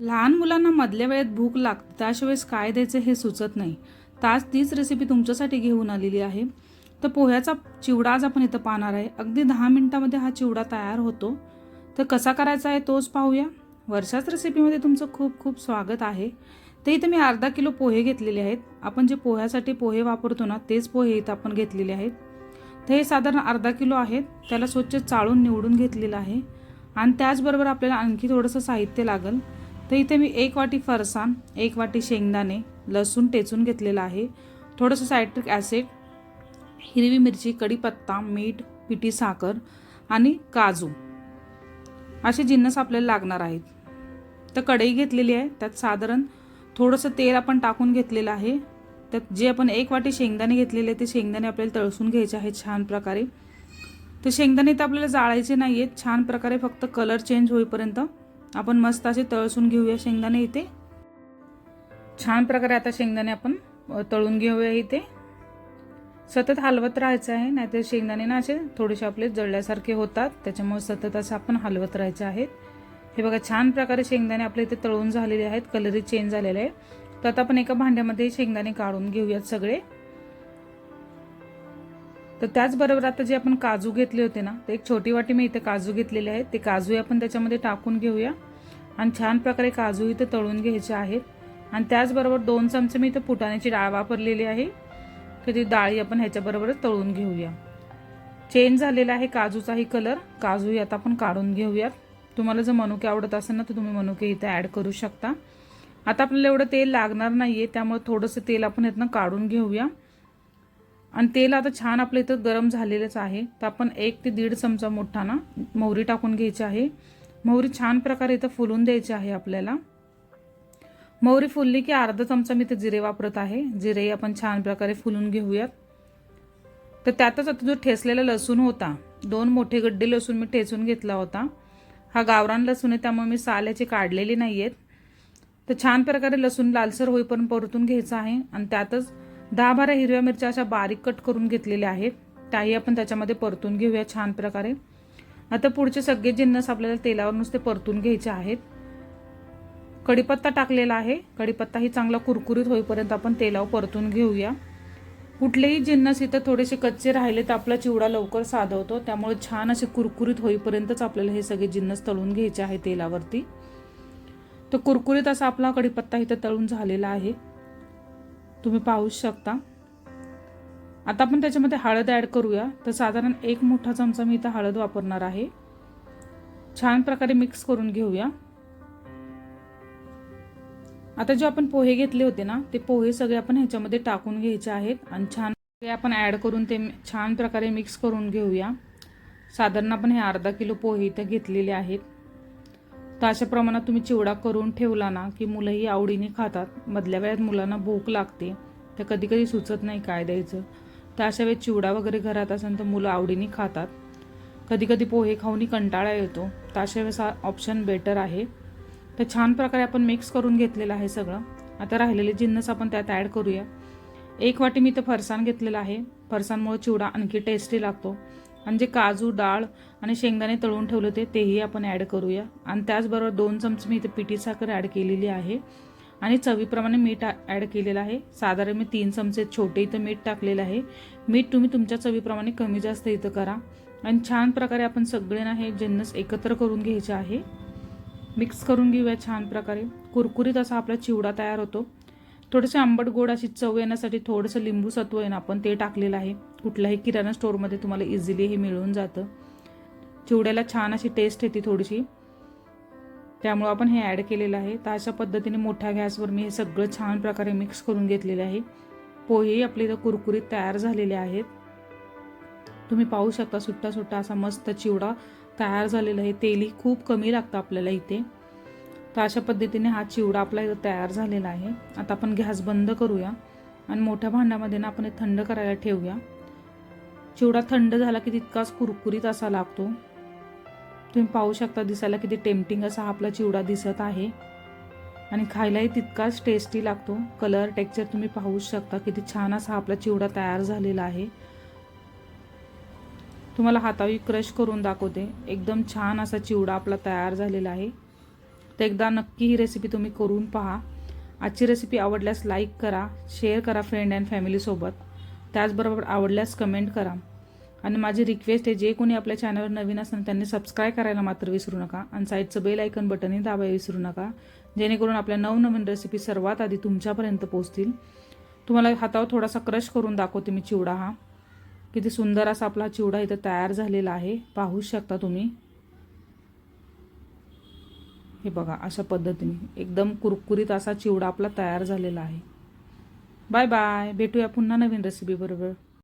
लहान मुलांना मधल्या वेळेत भूक लागते त्याशिवाय काय द्यायचं हे सुचत नाही. तास तीच रेसिपी तुमच्यासाठी घेऊन आलेली आहे. तर पोह्याचा चिवडा आज आपण इथं पाहणार आहे. अगदी दहा मिनटामध्ये हा चिवडा तयार होतो. तर कसा करायचा आहे तोच पाहूया. वर्षाच रेसिपीमध्ये तुमचं खूप खूप स्वागत आहे. तर इथं मी अर्धा किलो पोहे घेतलेले आहेत. आपण जे पोह्यासाठी पोहे वापरतो ना तेच पोहे इथं आपण घेतलेले आहेत. तर हे साधारण अर्धा किलो आहेत. त्याला स्वच्छ चाळून निवडून घेतलेलं आहे. आणि त्याचबरोबर आपल्याला आणखी थोडंसं साहित्य लागेल. तर इथे मी एक वाटी फरसाण एक वाटी शेंगदाणे लसूण टेचून घेतलेलं आहे. थोडंसं सायट्रिक ॲसिड हिरवी मिरची कढीपत्ता मीठ पिठी साखर आणि काजू असे जिन्नस आपल्याला लागणार आहेत. तर कढई घेतलेली आहे. त्यात साधारण थोडंसं तेल आपण टाकून घेतलेलं आहे. त्यात जे आपण एक वाटी शेंगदाणे घेतलेले ते शेंगदाणे आपल्याला तळसून घ्यायचे आहेत छान प्रकारे. तर शेंगदाणे तर आपल्याला जाळायचे नाही आहेत छान प्रकारे फक्त कलर चेंज होईपर्यंत आपण मस्त असे तळसून घेऊया शेंगदाणे इथे. छान प्रकारे आता शेंगदाणे आपण तळून घेऊया इथे. सतत हलवत राहायचं आहे नाहीतर शेंगदाणे ना असे थोडेसे आपले जळल्यासारखे होतात त्याच्यामुळे सतत असं आपण हलवत राहायचे आहेत हे बघा छान प्रकारे शेंगदाणे आपले इथे तळून झालेले आहेत कलरही चेंज झालेले आहे. तर आता आपण एका भांड्यामध्ये शेंगदाणे काढून घेऊयात सगळे. तर त्याचबरोबर आता जे आपण काजू घेतले होते ना तर एक छोटी वाटी मी इथे काजू घेतलेले आहेत ते काजू आपण त्याच्यामध्ये टाकून घेऊया. आणि छान प्रकारे काजू इथे तळून घ्यायचे आहेत. आणि त्याचबरोबर दोन चमचे मी इथे फुटाण्याची डाळ वापरलेली आहे. तर ती डाळी आपण ह्याच्याबरोबरच तळून घेऊया. चेंज झालेला आहे काजूचाही कलर काजूही आता आपण काढून घेऊयात. तुम्हाला जर मनुके आवडत असेल ना तर तुम्ही मनुके इथे ॲड करू शकता. आता आपल्याला एवढं तेल लागणार नाही आहे त्यामुळे थोडंसं तेल आपण यातनं काढून घेऊया. आणि तेल आता छान आपलं इथं गरम झालेलंच आहे. तर आपण एक ते दीड चमचा मोठा ना मोहरी टाकून घ्यायची आहे. मोहरी छान प्रकारे इथं फुलून द्यायची आहे आपल्याला. मोहरी फुलली की अर्धा चमचा मी इथे जिरे वापरत आहे. जिरे आपण छान प्रकारे फुलून घेऊयात. तर त्यातच आता जो ठेचलेला लसूण होता दोन मोठे गड्डे लसूण मी ठेचून घेतला होता. हा गावरान लसूण आहे त्यामुळे मी साल्याचे काढलेले नाही आहेत तर छान प्रकारे लसूण लालसर होईपर्यंत परतून घ्यायचं आहे. आणि त्यातच दहा बारा हिरव्या मिरच्या अशा बारीक कट करून घेतलेल्या आहेत. त्याही आपण त्याच्यामध्ये परतून घेऊया छान प्रकारे. आता पुढचे सगळे जिन्नस आपल्याला तेलावर नुसते परतून घ्यायचे आहेत. कढीपत्ता टाकलेला आहे. कढीपत्ताही चांगला कुरकुरीत होईपर्यंत आपण तेलावर परतून घेऊया. कुठलेही जिन्नस इथं थोडेसे कच्चे राहिले तर आपला चिवडा लवकर साधवतो. त्यामुळे छान असे कुरकुरीत होईपर्यंतच आपल्याला हे सगळे जिन्नस तळून घ्यायचे आहे तेलावरती. तर कुरकुरीत असा आपला कढीपत्ता इथं तळून झालेला आहे. तुम्ही पाहू शकता. आता आपण त्याच्यामध्ये हळद ॲड करूया. तर साधारण एक मोठा चमचा मी इथं हळद वापरणार आहे. छान प्रकारे मिक्स करून घेऊया. आता जे आपण पोहे घेतले होते ना ते पोहे सगळे आपण ह्याच्यामध्ये टाकून घ्यायचे आहेत आणि छान ते आपण ॲड करून ते छान प्रकारे मिक्स करून घेऊया. साधारण आपण हे अर्धा किलो पोहे इथं घेतलेले आहेत. तर अशा प्रमाणात तुम्ही चिवडा करून ठेवला ना की मुलंही आवडीने खातात. मधल्या वेळात मुलांना भूक लागते. तर कधी कधी सुचत नाही काय द्यायचं. तर अशा वेळेस चिवडा वगैरे घरात असेल तर मुलं आवडीने खातात. कधी कधी पोहे खाऊनही कंटाळा येतो. तर अशा वेळेस हा ऑप्शन बेटर आहे. तर छान प्रकारे आपण मिक्स करून घेतलेलं आहे सगळं. आता राहिलेले जिन्नस आपण त्यात ॲड करूया. एक वाटी मी तर फरसाण घेतलेलं आहे. फरसाणमुळे चिवडा आणखी टेस्टी लागतो. आणि जे काजू डाळ आणि शेंगदाणे तळून ठेवले होते तेही आपण ॲड करूया. आणि त्याचबरोबर दोन चमचे मी इथे पिठी साखर ॲड केलेली आहे. आणि चवीप्रमाणे मीठ ॲड केलेलं आहे. साधारण मी तीन चमचे छोटे इथं मीठ टाकलेलं आहे. मीठ तुम्ही तुमच्या चवीप्रमाणे कमी जास्त इथं करा. आणि छान प्रकारे आपण सगळे ना हे जिन्नस एकत्र करून घ्यायचे आहे. मिक्स करून घेऊया छान प्रकारे. कुरकुरीत असा आपला चिवडा तयार होतो. थोडंसं आंबट गोड अशी चव येण्यासाठी थोडंसं लिंबू सत्व आहे ना आपण ते टाकलेलं आहे. कुठल्याही किराणा स्टोअरमध्ये तुम्हाला इझिली हे मिळून जातं. चिवड्याला छान अशी टेस्ट येते थोडीशी. त्यामुळं आपण हे ॲड केलेलं आहे. तर अशा पद्धतीने मोठ्या गॅसवर मी हे सगळं छान प्रकारे मिक्स करून घेतलेले आहे. पोहेही आपले इथं कुरकुरीत तयार झालेले आहेत. तुम्ही पाहू शकता सुट्टा सुट्टा असा मस्त चिवडा तयार झालेला आहे. तेलही खूप कमी लागतं आपल्याला इथे. तर अशा पद्धतीने हा चिवडा आपला इथं तयार झालेला आहे. आता आपण गॅस बंद करूया आणि मोठ्या भांड्यामध्ये ना आपण हे थंड करायला ठेवूया. चिवडा थंड झाला की तितकाच कुरकुरीत असा लागतो. तुम्ही पाहू शकता दिसायला किती टेम्पटिंग असा आपला चिवडा दिसत आहे. आणि खायलाही तितकाच टेस्टी लागतो. कलर टेक्चर तुम्ही पाहू शकता किती छान असा आपला चिवडा तयार झालेला आहे. तुम्हाला हातावी क्रश करून दाखवते. एकदम छान असा चिवडा आपला तयार झालेला आहे. तर एकदा नक्की ही रेसिपी तुम्ही करून पहा. आजची रेसिपी आवडल्यास लाईक करा शेअर करा फ्रेंड अँड फॅमिलीसोबत त्याचबरोबर आवडल्यास कमेंट करा. आणि माझी रिक्वेस्ट आहे जे कोणी आपल्या चॅनलवर नवीन असेल त्यांनी सबस्क्राईब करायला मात्र विसरू नका आणि साईडचं बेल आयकन बटनही दाबायला विसरू नका. जेणेकरून आपल्या नवनवीन रेसिपी सर्वात आधी तुमच्यापर्यंत पोहोचतील. तुम्हाला हातावर थोडासा क्रश करून दाखवते मी चिवडा हा. किती सुंदर असा आपला चिवडा इथं तयार झालेला आहे. पाहू शकता तुम्ही. हे बघा अशा पद्धतीने. एकदम कुरकुरीत असा चिवडा आपला तयार झालेला आहे. बाय बाय भेटूया पुन्हा नवीन रेसिपीबरोबर